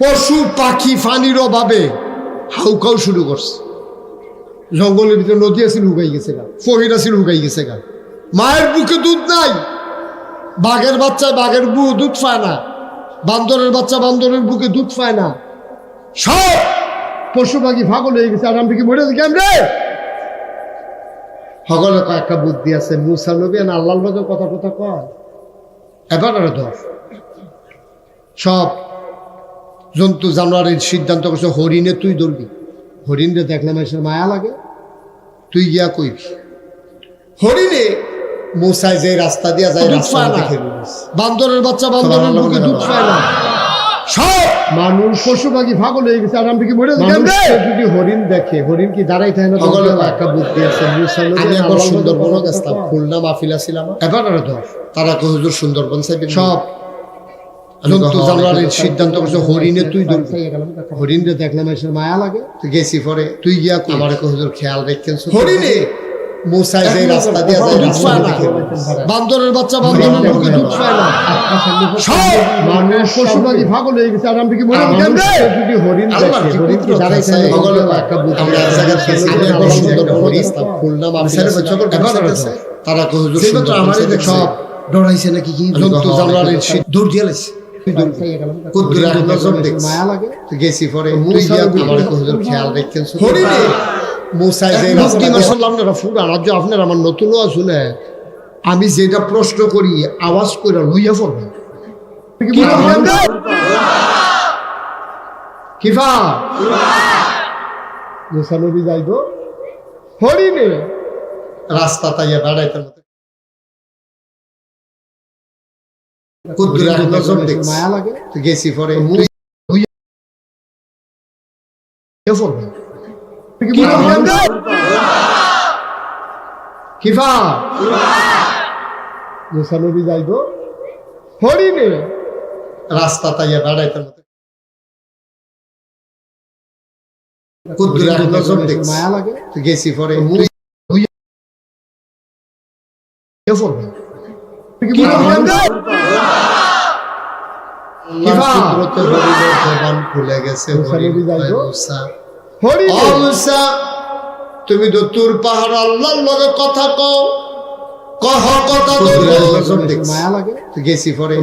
পশু, পাখি, ফানির অভাবে হাউকাও শুরু করছে। জঙ্গলের ভিতরে নদী আছে লুকাই গেছে গা। ফহির আছে লুকাই গেছে গা। মায়ের বুকে দুধ নাই। বাঘের বাচ্চা, বাঘের বু দুধ পায় না। বান্দরের বাচ্চা, বান্দরের বুকে দুধ পায় না। সব পশু, পাখি ফাগল হয়ে গেছে। আর আমি কি মরে কেন রে সকলে কয়েকটা বুদ্ধি আছে। মুসা নবী না আল্লাহর লগে কথা কথা কয়। এবার আরও ধর সব জন্তু জানোয়ারের সিদ্ধান্ত করছে হরিণে তুই ধরবি। হরিণরে দেখলে মানুষের মায়া লাগে। তুই গিয়া কইবি। হরিণে মোসায় যে রাস্তা দিয়া যায় রাস্তা দেখে বান্দরের বাচ্চা বান্দরের বুকে দুধ পায় না। সব মানুষ পশু পাখি পাগল হয়ে গেছে আর আমি কি মরে যদি হরিণ দেখে হরিণ কি দাঁড়াই থাকে না একটা বুদ্ধি আছে। আমি একবার সুন্দরবন গেছিলাম খুলনা মাহফিলা ছিলাম এবার আরও ধর তারা কো হুজুর সুন্দরবন চাইবেন সব। জন্তু জানোয়ারের সিদ্ধান্ত করছে হরিণে তুই ধরবি। হরিণরে দেখলে মানুষের মায়া লাগে তুই গেছি পরে তুই গিয়া আমার হুজুর খেয়াল হরিণে? মোসাই যে রাস্তা দিয়ে যায় রাস্তা দেখে বান্দরের বাচ্চা বান্দরের বুকে দুধ পায় না। সব মানুষ পশু পাখি পাগল হয়ে গেছে আর আমি কি মনে কেন যদি হরিণ দেখে হরিণ কি একটা বুদ্ধি আমরা একবার সুন্দরবন গেছিলাম খুলনা মাফিলা তারা হুজুর আমারই দেখ সব ডরাইছে নাকি কি জন্তু জানোয়ারের দৌড় দিয়ে লাইছে। মায়া লাগে। গেছি পরে আমার কো হুজুর খেয়াল রাখছেন হরিণে মুসাই যে রাস্তা মাশাআল্লাহ আপনারা ফুরান আজ আপনারা আমার নতুনও শুনে আমি যেটা প্রশ্ন করি আওয়াজ করে লইয়া কিফা যাইব। হরিণে রাস্তা তাইয়া দাঁড়াইতে মায়া লাগে। গেছি পরে। কিফা। মুসা যাইব হরিণে। রাস্তা তাইয়া দাঁড়াইতে মতো। মায়া লাগে। গেছি পরে। হরিণের জবান খুলে গেছে মুসা তুমি তো তোর পাহাড় আল্লাহর লগে কথা কও। কহ কথা। মায়া লাগে। তুই গেছি পরে।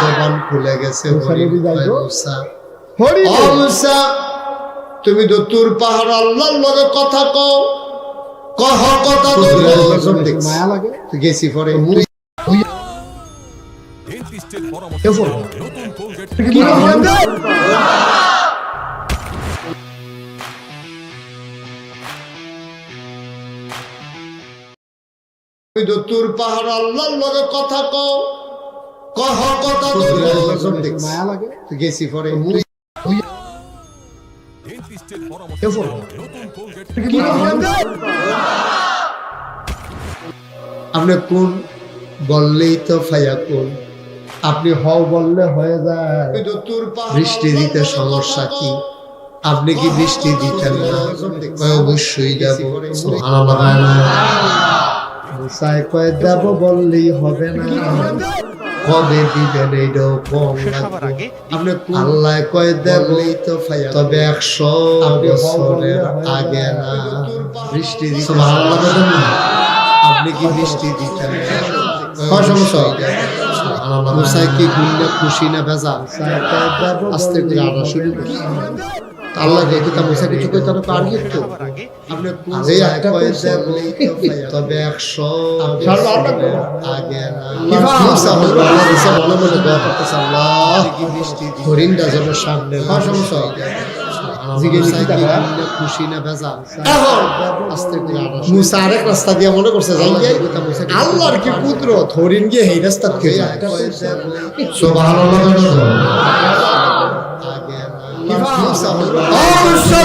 জবান খুলে গেছে মুসা তুমি তো তোর পাহাড় আল্লাহর লগে কথা কও। কহ কথা। মায়া লাগে। তুই গেছি পরে। তুমি তো তোর পাহাড় আল্লাহর লগে কথা কও। কহ কথা। মায়া লাগে। তুই গেছি পরে। নতুন কোলগেট আপনি কোন বললেই তো ফাইয়া কোন। আপনি হও বললে হয়ে যায়। বৃষ্টি দিতে সমস্যা কি? আপনি কি বৃষ্টি দিতেন না? কয় অবশ্যই দেব। সুবহানাল্লাহ। বলেন না। মুসায় কয় দেব বললেই হবে না। কবে দিবেন এইটাও কম আপনি আল্লাহ কয় দেবলেই তো তবে একশো বছরের আগে না। বৃষ্টি দিতে। আপনি কি বৃষ্টি দিতেন সমস্যা? মুসাই কি খুশি না ভেজা আস্তে করে আনা শুরু আল্লাহ দেখে তা মুসা কিছু কই তার পার গিয়ে আপনি একটা কইছে তবে 100 আগে না? মুসা হলো মুসা মনে মনে দোয়া করতেছে আল্লাহ। হরিণটা যেন সামনে সমস্যা খুশি না আস্তে মুসা আরেক রাস্তা দিয়ে মনে করছে যাই গিয়ে আল্লাহর কি পুত্র হরিণ গিয়ে এই রাস্তা খেয়ে যায়। সুবহানাল্লাহ। না মুসা